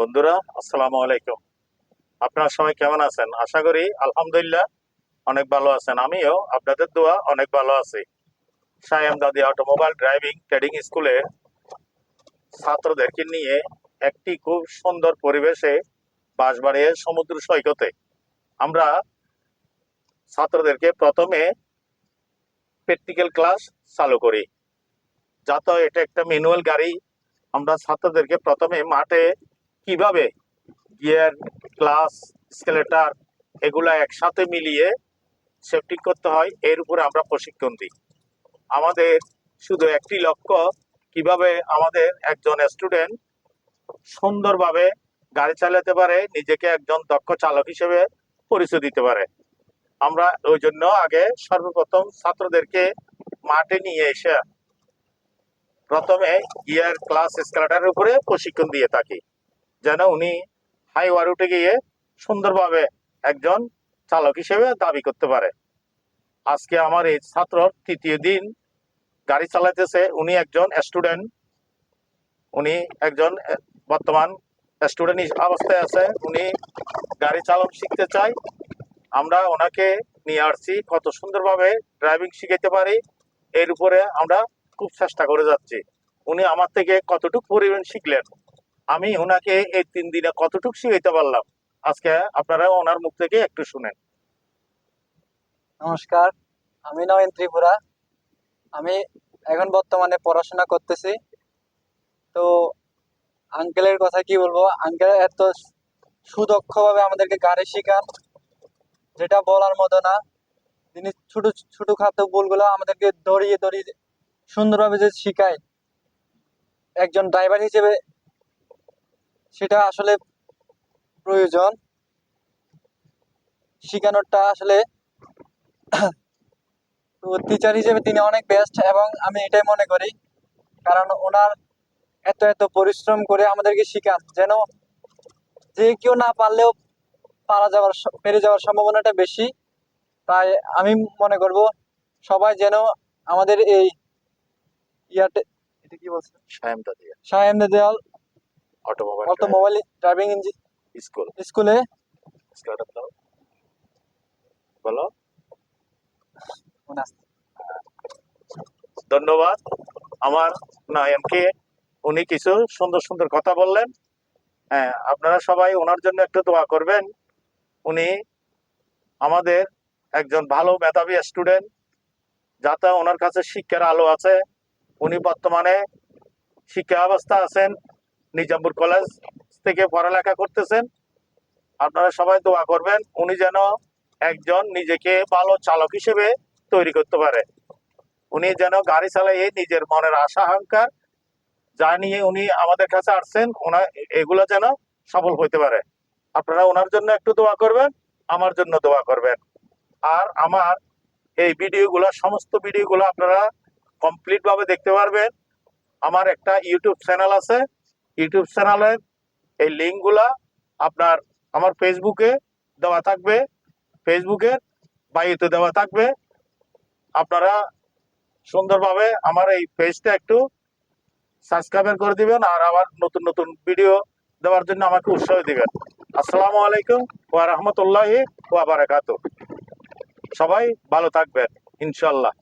বন্ধুরা, আসসালামু আলাইকুম। আপনারা সবাই কেমন আছেন? আশা করি আলহামদুলিল্লাহ অনেক ভালো আছেন। আমিও আপনাদের দোয়া অনেক ভালো আছি। সায়াম দাদি অটোমোবাইল ড্রাইভিং ট্রেডিং স্কুলে ছাত্রদেরকে নিয়ে একটি খুব সুন্দর পরিবেশে বাঁশবাড়িয়ে সমুদ্র সৈকতে আমরা ছাত্রদেরকে প্রথমে প্র্যাকটিক্যাল ক্লাস চালু করি। যাতে এটা একটা ম্যানুয়াল গাড়ি আমরা ছাত্রদেরকে প্রথমে মাঠে কীভাবে গিয়ার ক্লাস স্কেলেটার এগুলা একসাথে মিলিয়ে সেফটি করতে হয়, এর উপরে আমরা প্রশিক্ষণ দিই। আমাদের শুধু একটি লক্ষ্য, কীভাবে আমাদের একজন স্টুডেন্ট সুন্দরভাবে গাড়ি চালাতে পারে, নিজেকে একজন দক্ষ চালক হিসেবে পরিচয় দিতে পারে। আমরা ওই জন্য আগে সর্বপ্রথম ছাত্রদেরকে মাঠে নিয়ে এসে প্রথমে গিয়ার ক্লাস স্কেলেটারের উপরে প্রশিক্ষণ দিয়ে থাকি। যেন উনি হাইওয়ার উঠে গিয়ে সুন্দরভাবে একজন চালক হিসেবে দাবি করতে পারে। আজকে আমার এই ছাত্র তৃতীয় দিন গাড়ি চালাইতেছে উনি একজন স্টুডেন্ট উনি একজন বর্তমান স্টুডেন্ট অবস্থায় আছে, উনি গাড়ি চালক শিখতে চায়। আমরা ওনাকে নিয়ে আসছি, কত সুন্দরভাবে ড্রাইভিং শিখাইতে পারি, এর উপরে আমরা খুব চেষ্টা করে যাচ্ছি। উনি আমার থেকে কতটুকু পরিমাণ শিখলেন আমি ওনাকে এই তিন দিনে কতটুকু শিখাইতে পারলাম? আজকে আপনারা ওনার মুখ থেকে একটু শুনেন। নমস্কার, আমি নয়ন ত্রিপুরা। আমি এখন বর্তমানে পড়াশোনা করতেছি। তো আঙ্কেলের কথা কি বলব? আঙ্কেল এত সুদক্ষভাবে আমাদেরকে গাড়ি শেখান, যেটা বলার মতো না। তিনি ছোট ছোট খাটো ভুলগুলো আমাদেরকে দড়িয়ে দড়িয়ে সুন্দরভাবে যে শিখায়, একজন ড্রাইভার হিসেবে সেটা আসলে প্রয়োজন। শেখানোরটা আসলে তো টিচার হিসেবে তিনি অনেক বেস্ট এবং আমি এটাই মনে করি কারণ ওনার এত এত পরিশ্রম করে আমাদেরকে শেখান যেন যে কেউ না পারলেও পারা যাওয়ার পেরে যাওয়ার সম্ভাবনাটা বেশি। তাই আমি মনে করব সবাই যেন আমাদের এই ইয়াতে এটা কি বলছে? সায়ম দাদিয়া সাহেব বলো। ধন্যবাদ। আমার নয়নকে উনি কিছু সুন্দর সুন্দর কথা বললেন। হ্যাঁ আপনারা সবাই ওনার জন্য একটু দোয়া করবেন। উনি আমাদের একজন ভালো মেধাবী স্টুডেন্ট যাতে ওনার কাছে শিক্ষার আলো আছে। উনি বর্তমানে শিক্ষা অবস্থা আছেন। নিজামপুর কলেজ থেকে পড়ালেখা করতেছেন। আপনারা সবাই দোয়া করবেন, উনি যেন একজন নিজেকে ভালো চালক হিসেবে তৈরি করতে পারে। উনি যেন গাড়ি চালিয়ে নিজের মনের আশা, আকাঙ্ক্ষা যা নিয়ে উনি আমাদের কাছে আসছেন ওনার এগুলো যেন সফল হইতে পারে। আপনারা ওনার জন্য একটু দোয়া করবেন, আমার জন্য দোয়া করবেন। আর আমার এই ভিডিওগুলো, সমস্ত ভিডিওগুলো আপনারা কমপ্লিট ভাবে দেখতে পারবেন। আমার একটা ইউটিউব চ্যানেল আছে ইউটিউব চ্যানেলের এই লিঙ্কগুলা আপনার আমার ফেসবুকে দেওয়া থাকবে। ফেসবুকের বায়ুতে দেওয়া থাকবে। আপনারা সুন্দরভাবে আমার এই পেজটা একটু সাবস্ক্রাইব করে দিবেন আর আবার নতুন নতুন ভিডিও দেওয়ার জন্য আমাকে উৎসাহ দিবেন। আসসালামু আলাইকুম ওয়া রাহমাতুল্লাহি ওয়া বারাকাতুহু। সবাই ভালো থাকবেন, ইনশাআল্লাহ।